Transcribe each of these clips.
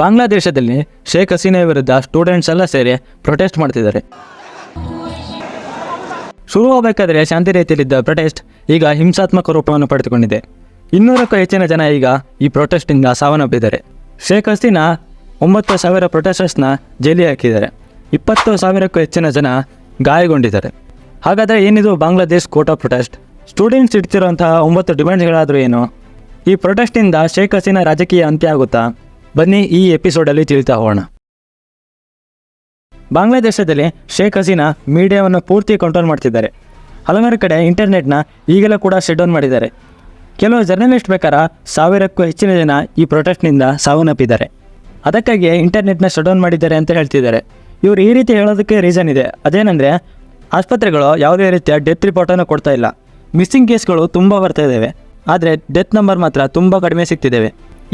ಬಾಂಗ್ಲಾದೇಶದಲ್ಲಿ ಶೇಖ್ ಹಸೀನಾ ವಿರುದ್ಧ ಸ್ಟೂಡೆಂಟ್ಸ್ ಎಲ್ಲ ಸೇರಿ ಪ್ರೊಟೆಸ್ಟ್ ಮಾಡ್ತಿದ್ದಾರೆ. ಶುರು ಆಗಬೇಕಾದ್ರೆ ಶಾಂತಿ ರೀತಿಯಲ್ಲಿದ್ದ ಪ್ರೊಟೆಸ್ಟ್ ಈಗ ಹಿಂಸಾತ್ಮಕ ರೂಪವನ್ನು ಪಡೆದುಕೊಂಡಿದೆ. ಇನ್ನೂರಕ್ಕೂ ಹೆಚ್ಚಿನ ಜನ ಈಗ ಈ ಪ್ರೊಟೆಸ್ಟಿಂದ ಸಾವನ್ನಪ್ಪಿದ್ದಾರೆ. ಶೇಖ್ ಹಸೀನಾ ಒಂಬತ್ತು ಸಾವಿರ ಪ್ರೊಟೆಸ್ಟರ್ಸ್ನ ಜೈಲಿ ಹಾಕಿದ್ದಾರೆ. ಇಪ್ಪತ್ತು ಸಾವಿರಕ್ಕೂ ಹೆಚ್ಚಿನ ಜನ ಗಾಯಗೊಂಡಿದ್ದಾರೆ. ಹಾಗಾದರೆ ಏನಿದು Bangladesh court of protest students ಇಡ್ತಿರುವಂತಹ ಒಂಬತ್ತು ಡಿಮ್ಯಾಂಡ್ಸ್ಗಳಾದರೂ ಏನು? ಈ ಪ್ರೊಟೆಸ್ಟಿಂದ ಶೇಖ್ ಹಸೀನಾ ರಾಜಕೀಯ ಅಂತ್ಯ ಆಗುತ್ತಾ? ಬನ್ನಿ ಈ ಎಪಿಸೋಡಲ್ಲಿ ತಿಳಿತಾ ಹೋಗೋಣ. ಬಾಂಗ್ಲಾದೇಶದಲ್ಲಿ ಶೇಖ್ ಹಸೀನಾ ಮೀಡಿಯಾವನ್ನು ಪೂರ್ತಿ ಕಂಟ್ರೋಲ್ ಮಾಡ್ತಿದ್ದಾರೆ. ಹಲವಾರು ಕಡೆ ಇಂಟರ್ನೆಟ್ನ ಈಗಲೂ ಕೂಡ ಶಟ್ ಡೌನ್ ಮಾಡಿದ್ದಾರೆ. ಕೆಲವು ಜರ್ನಲಿಸ್ಟ್ ಪ್ರಕಾರ ಸಾವಿರಕ್ಕೂ ಹೆಚ್ಚಿನ ಜನ ಈ ಪ್ರೊಟೆಸ್ಟ್ನಿಂದ ಸಾವನ್ನಪ್ಪಿದ್ದಾರೆ. ಅದಕ್ಕಾಗಿ ಇಂಟರ್ನೆಟ್ನ ಶಟ್ ಡೌನ್ ಮಾಡಿದ್ದಾರೆ ಅಂತ ಹೇಳ್ತಿದ್ದಾರೆ. ಇವರು ಈ ರೀತಿ ಹೇಳೋದಕ್ಕೆ ರೀಸನ್ ಇದೆ. ಅದೇನೆಂದರೆ, ಆಸ್ಪತ್ರೆಗಳು ಯಾವುದೇ ರೀತಿಯ ಡೆತ್ ರಿಪೋರ್ಟನ್ನು ಕೊಡ್ತಾ ಇಲ್ಲ. ಮಿಸ್ಸಿಂಗ್ ಕೇಸ್ಗಳು ತುಂಬ ಬರ್ತಾ ಇದ್ದಾವೆ ಆದರೆ ಡೆತ್ ನಂಬರ್ ಮಾತ್ರ ತುಂಬ ಕಡಿಮೆ ಸಿಗ್ತಿದ್ದಾವೆ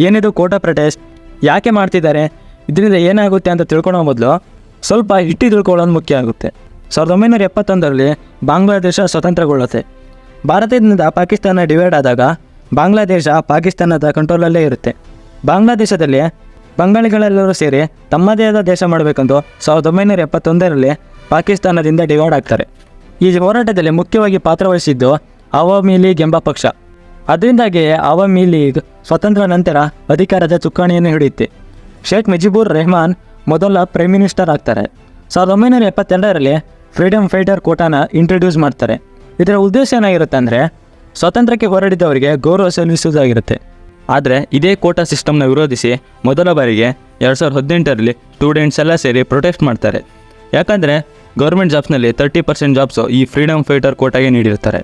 ಏನಿದು ಕೋಟಾ ಪ್ರೊಟೆಸ್ಟ್ ಯಾಕೆ ಮಾಡ್ತಿದ್ದಾರೆ? ಇದರಿಂದ ಏನಾಗುತ್ತೆ ಅಂತ ತಿಳ್ಕೊಳ್ಳೋ ಮೊದಲು ಸ್ವಲ್ಪ ಹಿಟ್ಟಿ ತಿಳ್ಕೊಳ್ಳೋದು ಮುಖ್ಯ ಆಗುತ್ತೆ. ಸಾವಿರದ ಒಂಬೈನೂರ ಎಪ್ಪತ್ತೊಂದರಲ್ಲಿ ಬಾಂಗ್ಲಾದೇಶ ಸ್ವತಂತ್ರಗೊಳ್ಳುತ್ತೆ. ಭಾರತದಿಂದ ಪಾಕಿಸ್ತಾನ ಡಿವೈಡ್ ಆದಾಗ ಬಾಂಗ್ಲಾದೇಶ ಪಾಕಿಸ್ತಾನದ ಕಂಟ್ರೋಲಲ್ಲೇ ಇರುತ್ತೆ. ಬಾಂಗ್ಲಾದೇಶದಲ್ಲಿ ಬಂಗಾಳಿಗಳೆಲ್ಲರೂ ಸೇರಿ ತಮ್ಮದೇ ಆದ ದೇಶ ಮಾಡಬೇಕೆಂದು ಸಾವಿರದ ಒಂಬೈನೂರ ಎಪ್ಪತ್ತೊಂದರಲ್ಲಿ ಪಾಕಿಸ್ತಾನದಿಂದ ಡಿವೈಡ್ ಆಗ್ತಾರೆ. ಈ ಹೋರಾಟದಲ್ಲಿ ಮುಖ್ಯವಾಗಿ ಪಾತ್ರವಹಿಸಿದ್ದು ಅವಾಮಿ ಲೀಗ್ ಎಂಬ ಪಕ್ಷ. ಅದರಿಂದಾಗಿ ಅವಾಮಿ ಲೀಗ್ ಸ್ವತಂತ್ರ ನಂತರ ಅಧಿಕಾರದ ಚುಕ್ಕಾಣಿಯನ್ನು ಹಿಡಿಯುತ್ತೆ. ಶೇಖ್ ಮುಜಿಬುರ್ ರೆಹಮಾನ್ ಮೊದಲ ಪ್ರೈಮ್ ಮಿನಿಸ್ಟರ್ ಆಗ್ತಾರೆ. ಸಾವಿರದ ಒಂಬೈನೂರ ಎಪ್ಪತ್ತೆರಡರಲ್ಲಿ ಫ್ರೀಡಮ್ ಫೈಟರ್ ಕೋಟಾನ ಇಂಟ್ರೊಡ್ಯೂಸ್ ಮಾಡ್ತಾರೆ. ಇದರ ಉದ್ದೇಶ ಏನಾಗಿರುತ್ತೆ ಅಂದರೆ ಸ್ವಾತಂತ್ರ್ಯಕ್ಕೆ ಹೋರಾಡಿದವರಿಗೆ ಗೌರವ ಸಲ್ಲಿಸುವುದಾಗಿರುತ್ತೆ. ಆದರೆ ಇದೇ ಕೋಟಾ ಸಿಸ್ಟಮ್ನ ವಿರೋಧಿಸಿ ಮೊದಲ ಬಾರಿಗೆ ಎರಡು ಸಾವಿರದ ಹದಿನೆಂಟರಲ್ಲಿ ಸ್ಟೂಡೆಂಟ್ಸ್ ಎಲ್ಲ ಸೇರಿ ಪ್ರೊಟೆಸ್ಟ್ ಮಾಡ್ತಾರೆ. ಯಾಕಂದರೆ ಗೌರ್ಮೆಂಟ್ ಜಾಬ್ಸ್ನಲ್ಲಿ ತರ್ಟಿ ಪರ್ಸೆಂಟ್ ಜಾಬ್ಸು ಈ ಫ್ರೀಡಮ್ ಫೈಟರ್ ಕೋಟಾಗೆ ನೀಡಿರ್ತಾರೆ.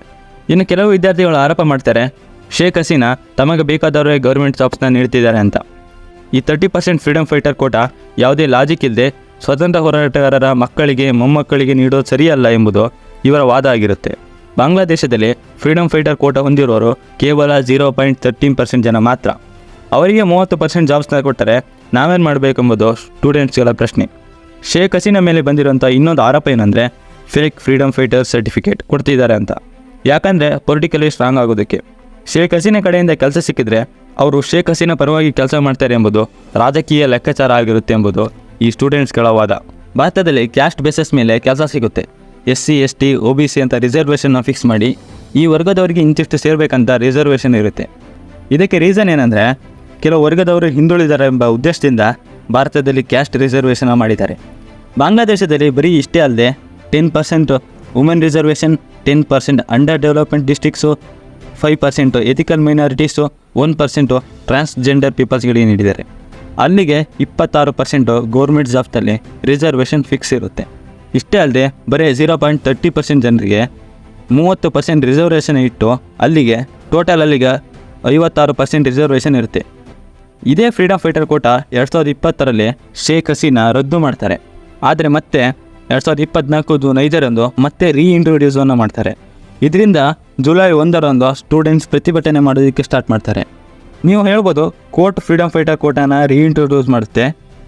ಇನ್ನು ಕೆಲವು ವಿದ್ಯಾರ್ಥಿಗಳು ಆರೋಪ ಮಾಡ್ತಾರೆ ಶೇಖ್ ಹಸೀನಾ ತಮಗೆ ಬೇಕಾದವರೇ ಗೌರ್ಮೆಂಟ್ ಜಾಬ್ಸ್ನ ನೀಡ್ತಿದ್ದಾರೆ ಅಂತ. ಈ thirty percent freedom fighter quota ಯಾವುದೇ ಲಾಜಿಕ್ ಇಲ್ಲದೆ ಸ್ವತಂತ್ರ ಹೋರಾಟಗಾರರ ಮಕ್ಕಳಿಗೆ, ಮೊಮ್ಮಕ್ಕಳಿಗೆ ನೀಡೋದು ಸರಿಯಲ್ಲ ಎಂಬುದು ಇವರ ವಾದ ಆಗಿರುತ್ತೆ. ಬಾಂಗ್ಲಾದೇಶದಲ್ಲಿ ಫ್ರೀಡಮ್ ಫೈಟರ್ ಕೋಟ ಹೊಂದಿರುವವರು ಕೇವಲ ಜೀರೋ ಪಾಯಿಂಟ್ ತರ್ಟೀನ್ ಪರ್ಸೆಂಟ್ ಜನ ಮಾತ್ರ. ಅವರಿಗೆ ಮೂವತ್ತು ಪರ್ಸೆಂಟ್ ಜಾಬ್ಸ್ನ ಕೊಟ್ಟರೆ ನಾವೇನು ಮಾಡಬೇಕೆಂಬುದು ಸ್ಟೂಡೆಂಟ್ಸ್ಗಳ ಪ್ರಶ್ನೆ. ಶೇಖ್ ಹಸೀನಾ ಮೇಲೆ ಬಂದಿರುವಂಥ ಇನ್ನೊಂದು ಆರೋಪ ಏನಂದರೆ ಫೇಕ್ ಫ್ರೀಡಮ್ ಫೈಟರ್ ಸರ್ಟಿಫಿಕೇಟ್ ಕೊಡ್ತಿದ್ದಾರೆ ಅಂತ. ಯಾಕಂದರೆ ಪೊಲಿಟಿಕಲಿ ಸ್ಟ್ರಾಂಗ್ ಆಗೋದಕ್ಕೆ. ಶೇಖ್ ಹಸೀನಾ ಕಡೆಯಿಂದ ಕೆಲಸ ಸಿಕ್ಕಿದ್ರೆ ಅವರು ಶೇಖ್ ಹಸೀನಾ ಪರವಾಗಿ ಕೆಲಸ ಮಾಡ್ತಾರೆ ಎಂಬುದು ರಾಜಕೀಯ ಲೆಕ್ಕಾಚಾರ ಆಗಿರುತ್ತೆ ಎಂಬುದು ಈ ಸ್ಟೂಡೆಂಟ್ಸ್ಗಳ ವಾದ. ಭಾರತದಲ್ಲಿ ಕ್ಯಾಸ್ಟ್ ಬೇಸಸ್ ಮೇಲೆ ಕೆಲಸ ಸಿಗುತ್ತೆ. S C S T O B C ಅಂತ ರಿಸರ್ವೇಷನ್ನ ಫಿಕ್ಸ್ ಮಾಡಿ ಈ ವರ್ಗದವರಿಗೆ ಇಂತಿಷ್ಟು ಸೇರಬೇಕಂತ ರಿಸರ್ವೇಷನ್ ಇರುತ್ತೆ. ಇದಕ್ಕೆ ರೀಸನ್ ಏನಂದರೆ ಕೆಲವು ವರ್ಗದವರು ಹಿಂದುಳಿದಾರೆ ಎಂಬ ಉದ್ದೇಶದಿಂದ ಭಾರತದಲ್ಲಿ ಕ್ಯಾಸ್ಟ್ ರಿಸರ್ವೇಷನ್ ಮಾಡಿದ್ದಾರೆ. ಬಾಂಗ್ಲಾದೇಶದಲ್ಲಿ ಬರೀ ಇಷ್ಟೇ ಅಲ್ಲದೆ ten percent women reservation ten percent under development districts five percent ethical minorities one percent transgender ಪೀಪಲ್ಸ್ಗಳಿಗೆ ನೀಡಿದ್ದಾರೆ. ಅಲ್ಲಿಗೆ ಇಪ್ಪತ್ತಾರು ಪರ್ಸೆಂಟು ಗೌರ್ಮೆಂಟ್ ಜಾಬ್ಸಲ್ಲಿ ರಿಸರ್ವೇಷನ್ ಫಿಕ್ಸ್ ಇರುತ್ತೆ. ಇಷ್ಟೇ ಅಲ್ಲದೆ ಬರೀ ಝೀರೋ ಪಾಯಿಂಟ್ ತರ್ಟಿ ಪರ್ಸೆಂಟ್ ಜನರಿಗೆ ಮೂವತ್ತು ಪರ್ಸೆಂಟ್ ರಿಸರ್ವೇಷನ್ ಇಟ್ಟು ಅಲ್ಲಿಗೆ ಟೋಟಲ್ ಅಲ್ಲಿಗೆ ಐವತ್ತಾರು ಪರ್ಸೆಂಟ್ ರಿಸರ್ವೇಷನ್ ಇರುತ್ತೆ. ಇದೇ ಫ್ರೀಡಮ್ ಫೈಟರ್ ಕೋಟ ಎರಡು ಸಾವಿರದ ಇಪ್ಪತ್ತರಲ್ಲಿ ಶೇಖ್ ಹಸೀನಾ ರದ್ದು ಮಾಡ್ತಾರೆ. ಆದರೆ ಮತ್ತೆ ಎರಡು ಸಾವಿರದ ಇಪ್ಪತ್ನಾಲ್ಕು ಜೂನ್ ಐದರಂದು ಮತ್ತೆ ರೀಇಂಟ್ರೊಡ್ಯೂಸನ್ನು ಮಾಡ್ತಾರೆ. ಇದರಿಂದ ಜುಲೈ ಒಂದರಂದು ಸ್ಟೂಡೆಂಟ್ಸ್ ಪ್ರತಿಭಟನೆ ಮಾಡೋದಕ್ಕೆ ಸ್ಟಾರ್ಟ್ ಮಾಡ್ತಾರೆ. ನೀವು ಹೇಳ್ಬೋದು, ಕೋರ್ಟ್ ಫ್ರೀಡಮ್ ಫೈಟರ್ ಕೋಟಾನ ರೀಇಂಟ್ರೊಡ್ಯೂಸ್ ಮಾಡುತ್ತೆ.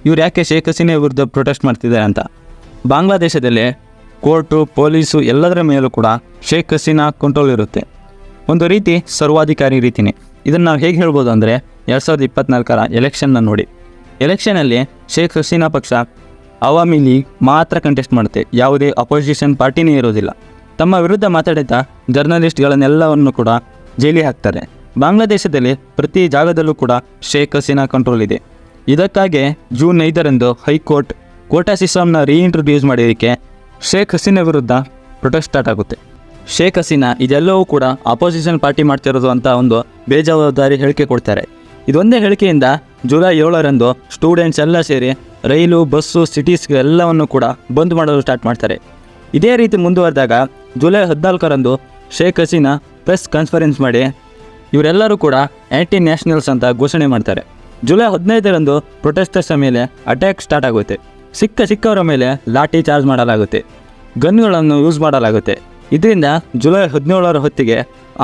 ಇವ್ರು ಯಾಕೆ ಶೇಖ್ ಹಸೀನಾ ವಿರುದ್ಧ ಪ್ರೊಟೆಸ್ಟ್ ಮಾಡ್ತಿದ್ದಾರೆ ಅಂತ. ಬಾಂಗ್ಲಾದೇಶದಲ್ಲಿ ಕೋರ್ಟು, ಪೊಲೀಸು ಎಲ್ಲದರ ಮೇಲೂ ಕೂಡ ಶೇಖ್ ಹಸೀನಾ ಕಂಟ್ರೋಲ್ ಇರುತ್ತೆ. ಒಂದು ರೀತಿ ಸರ್ವಾಧಿಕಾರಿ ರೀತಿನೇ. ಇದನ್ನು ನಾವು ಹೇಗೆ ಹೇಳ್ಬೋದು ಅಂದರೆ, ಎರಡು ಸಾವಿರದ ಇಪ್ಪತ್ತ್ನಾಲ್ಕರ ಎಲೆಕ್ಷನ್ನ ನೋಡಿ. ಎಲೆಕ್ಷನಲ್ಲಿ ಶೇಖ್ ಹಸೀನಾ ಪಕ್ಷ ಅವಾಮಿ ಲೀಗ್ ಮಾತ್ರ ಕಂಟೆಸ್ಟ್ ಮಾಡುತ್ತೆ. ಯಾವುದೇ ಅಪೋಸಿಷನ್ ಪಾರ್ಟಿನೇ ಇರೋದಿಲ್ಲ. ತಮ್ಮ ವಿರುದ್ಧ ಮಾತಾಡಿದ ಜರ್ನಲಿಸ್ಟ್ಗಳನ್ನೆಲ್ಲವನ್ನು ಕೂಡ ಜೈಲಿಗೆ ಹಾಕ್ತಾರೆ. ಬಾಂಗ್ಲಾದೇಶದಲ್ಲಿ ಪ್ರತಿ ಜಾಗದಲ್ಲೂ ಕೂಡ ಶೇಖ್ ಹಸೀನಾ ಕಂಟ್ರೋಲ್ ಇದೆ. ಇದಕ್ಕಾಗಿ ಜೂನ್ ಐದರಂದು ಹೈಕೋರ್ಟ್ ಕೋಟಾ ಸಿಸ್ಟಮ್ನ ರೀಇಂಟ್ರೊಡ್ಯೂಸ್ ಮಾಡಿದಕ್ಕೆ ಶೇಖ್ ಹಸೀನಾ ವಿರುದ್ಧ ಪ್ರೊಟೆಸ್ಟ್ ಸ್ಟಾರ್ಟ್ ಆಗುತ್ತೆ. ಶೇಖ್ ಹಸೀನಾ ಇದೆಲ್ಲವೂ ಕೂಡ ಅಪೋಸಿಷನ್ ಪಾರ್ಟಿ ಮಾಡ್ತಿರೋದು ಅಂತ ಒಂದು ಬೇಜವಾಬ್ದಾರಿ ಹೇಳಿಕೆ ಕೊಡ್ತಾರೆ. ಇದೊಂದೇ ಹೇಳಿಕೆಯಿಂದ ಜುಲೈ ಏಳರಂದು ಸ್ಟೂಡೆಂಟ್ಸ್ ಎಲ್ಲ ಸೇರಿ ರೈಲು, ಬಸ್ಸು ಸಿಟೀಸ್ ಎಲ್ಲವನ್ನು ಕೂಡ ಬಂದ್ ಮಾಡಲು ಸ್ಟಾರ್ಟ್ ಮಾಡ್ತಾರೆ. ಇದೇ ರೀತಿ ಮುಂದುವರೆದಾಗ ಜುಲೈ ಹದಿನಾಲ್ಕರಂದು ಶೇಖ್ ಹಸೀನಾ ಪ್ರೆಸ್ ಕಾನ್ಫರೆನ್ಸ್ ಮಾಡಿ ಇವರೆಲ್ಲರೂ ಕೂಡ ಆ್ಯಂಟಿ ನ್ಯಾಷನಲ್ಸ್ ಅಂತ ಘೋಷಣೆ ಮಾಡ್ತಾರೆ. ಜುಲೈ ಹದಿನೈದರಂದು ಪ್ರೊಟೆಸ್ಟರ್ಸ್ನ ಮೇಲೆ ಅಟ್ಯಾಕ್ ಸ್ಟಾರ್ಟ್ ಆಗುತ್ತೆ. ಸಿಕ್ಕ ಸಿಕ್ಕವರ ಮೇಲೆ ಲಾಠಿ ಚಾರ್ಜ್ ಮಾಡಲಾಗುತ್ತೆ. ಗನ್ಗಳನ್ನು ಯೂಸ್ ಮಾಡಲಾಗುತ್ತೆ. ಇದರಿಂದ ಜುಲೈ ಹದಿನೇಳರ ಹೊತ್ತಿಗೆ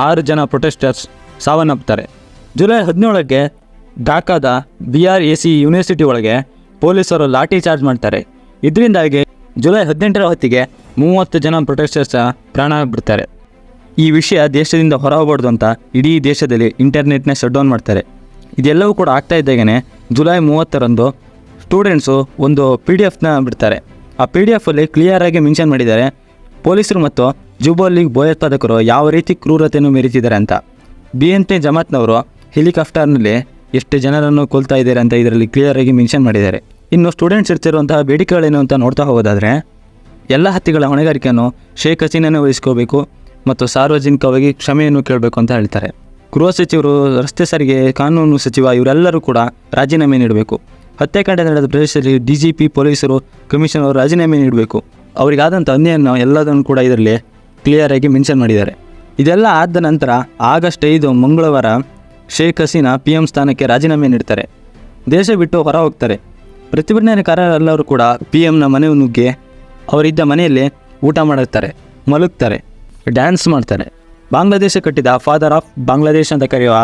ಆರು ಜನ ಪ್ರೊಟೆಸ್ಟರ್ಸ್ ಸಾವನ್ನಪ್ಪುತ್ತಾರೆ. ಜುಲೈ ಹದಿನೇಳಕ್ಕೆ ಢಾಕಾದ B R A C university ಒಳಗೆ ಪೊಲೀಸರು ಲಾಠಿ ಚಾರ್ಜ್ ಮಾಡ್ತಾರೆ. ಇದರಿಂದಾಗಿ ಜುಲೈ ಹದಿನೆಂಟರ ಹೊತ್ತಿಗೆ ಮೂವತ್ತು ಜನ ಪ್ರೊಟೆಸ್ಟರ್ಸ್ ಪ್ರಾಣ ಬಿಡ್ತಾರೆ. ಈ ವಿಷಯ ದೇಶದಿಂದ ಹೊರಹೋಗ್ಬಾರ್ದು ಅಂತ ಇಡೀ ದೇಶದಲ್ಲಿ ಇಂಟರ್ನೆಟ್ನ ಶಟ್ ಡೌನ್ ಮಾಡ್ತಾರೆ. ಇದೆಲ್ಲವೂ ಕೂಡ ಆಗ್ತಾ ಇದ್ದಾಗೇ ಜುಲೈ ಮೂವತ್ತರಂದು ಸ್ಟೂಡೆಂಟ್ಸು ಒಂದು ಪಿ ಡಿ ಎಫ್ನ ಬಿಡ್ತಾರೆ. ಆ ಪಿ ಡಿ ಎಫಲ್ಲಿ ಕ್ಲಿಯರಾಗಿ ಮೆನ್ಷನ್ ಮಾಡಿದ್ದಾರೆ ಪೊಲೀಸರು ಮತ್ತು ಜುಬೋ ಲೀಗ್ ಭಯೋತ್ಪಾದಕರು ಯಾವ ರೀತಿ ಕ್ರೂರತೆಯನ್ನು ಮೀರಿಸಿದ್ದಾರೆ ಅಂತ. ಬಿ ಎನ್ ಪಿ ಜಮಾತ್ನವರು ಹೆಲಿಕಾಪ್ಟರ್ನಲ್ಲಿ ಎಷ್ಟು ಜನರನ್ನು ಕೊಲ್ತಾ ಇದ್ದಾರೆ ಅಂತ ಇದರಲ್ಲಿ ಕ್ಲಿಯರಾಗಿ ಮೆನ್ಷನ್ ಮಾಡಿದ್ದಾರೆ. ಇನ್ನು ಸ್ಟೂಡೆಂಟ್ಸ್ ಇರ್ತಿರುವಂತಹ ಬೇಡಿಕೆಗಳೇನು ಅಂತ ನೋಡ್ತಾ ಹೋಗೋದಾದರೆ, ಎಲ್ಲ ಹತ್ಯೆಗಳ ಹೊಣೆಗಾರಿಕೆಯನ್ನು ಶೇಖ್ ಹಸೀನನ್ನು ವಹಿಸ್ಕೋಬೇಕು ಮತ್ತು ಸಾರ್ವಜನಿಕವಾಗಿ ಕ್ಷಮೆಯನ್ನು ಕೇಳಬೇಕು ಅಂತ ಹೇಳ್ತಾರೆ. ಗೃಹ ಸಚಿವರು, ರಸ್ತೆ ಸಾರಿಗೆ, ಕಾನೂನು ಸಚಿವ ಇವರೆಲ್ಲರೂ ಕೂಡ ರಾಜೀನಾಮೆ ನೀಡಬೇಕು. ಹತ್ಯಾಕಾಂಡ ನಡೆದ ಪ್ರದೇಶದಲ್ಲಿ ಡಿ ಜಿ ಪಿ ಪೊಲೀಸರು, ಕಮಿಷನರ್ ರಾಜೀನಾಮೆ ನೀಡಬೇಕು. ಅವರಿಗಾದಂಥ ಅನ್ಯಾಯವನ್ನು ಎಲ್ಲದನ್ನು ಕೂಡ ಇದರಲ್ಲಿ ಕ್ಲಿಯರಾಗಿ ಮೆನ್ಷನ್ ಮಾಡಿದ್ದಾರೆ. ಇದೆಲ್ಲ ಆದ ನಂತರ ಆಗಸ್ಟ್ ಐದು, ಮಂಗಳವಾರ ಶೇಖ್ ಹಸೀನಾ ಪಿ ಎಂ ಸ್ಥಾನಕ್ಕೆ ರಾಜೀನಾಮೆ ನೀಡ್ತಾರೆ. ದೇಶ ಬಿಟ್ಟು ಹೊರ ಹೋಗ್ತಾರೆ. ಪ್ರತಿಭಟನಾಕಾರರೆಲ್ಲರೂ ಕೂಡ ಪಿ ಎಮ್ನ ಮನೆ ನುಗ್ಗಿ ಅವರಿದ್ದ ಮನೆಯಲ್ಲಿ ಊಟ ಮಾಡುತ್ತಾರೆ ಮಲಗ್ತಾರೆ ಡ್ಯಾನ್ಸ್ ಮಾಡ್ತಾರೆ. ಬಾಂಗ್ಲಾದೇಶ ಕಟ್ಟಿದ ಫಾದರ್ ಆಫ್ ಬಾಂಗ್ಲಾದೇಶ ಅಂತ ಕರೆಯುವ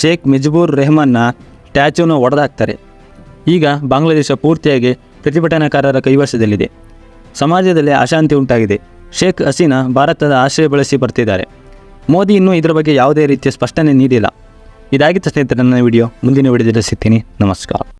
ಶೇಖ್ ಮಿಜ್ಬೂರ್ ರೆಹಮಾನ್ನ ಸ್ಟ್ಯಾಚ್ಯೂನ ಒಡೆದಾಕ್ತಾರೆ ಈಗ ಬಾಂಗ್ಲಾದೇಶ ಪೂರ್ತಿಯಾಗಿ ಪ್ರತಿಭಟನಾಕಾರರ ಕೈವಶದಲ್ಲಿದೆ. ಸಮಾಜದಲ್ಲಿ ಅಶಾಂತಿ ಉಂಟಾಗಿದೆ. ಶೇಖ್ ಹಸೀನಾ ಭಾರತದ ಆಶ್ರಯ ಬಳಸಿ ಬರ್ತಿದ್ದಾರೆ. ಮೋದಿ ಇನ್ನೂ ಇದರ ಬಗ್ಗೆ ಯಾವುದೇ ರೀತಿಯ ಸ್ಪಷ್ಟನೆ ನೀಡಿಲ್ಲ. ಇದಾಗಿತ್ತು ಸ್ನೇಹಿತರೆ, ನನ್ನ ವಿಡಿಯೋ ಮುಂದಿನ ವಿಡಿಯೋದಲ್ಲಿ ಸಿಗ್ತೀನಿ. ನಮಸ್ಕಾರ.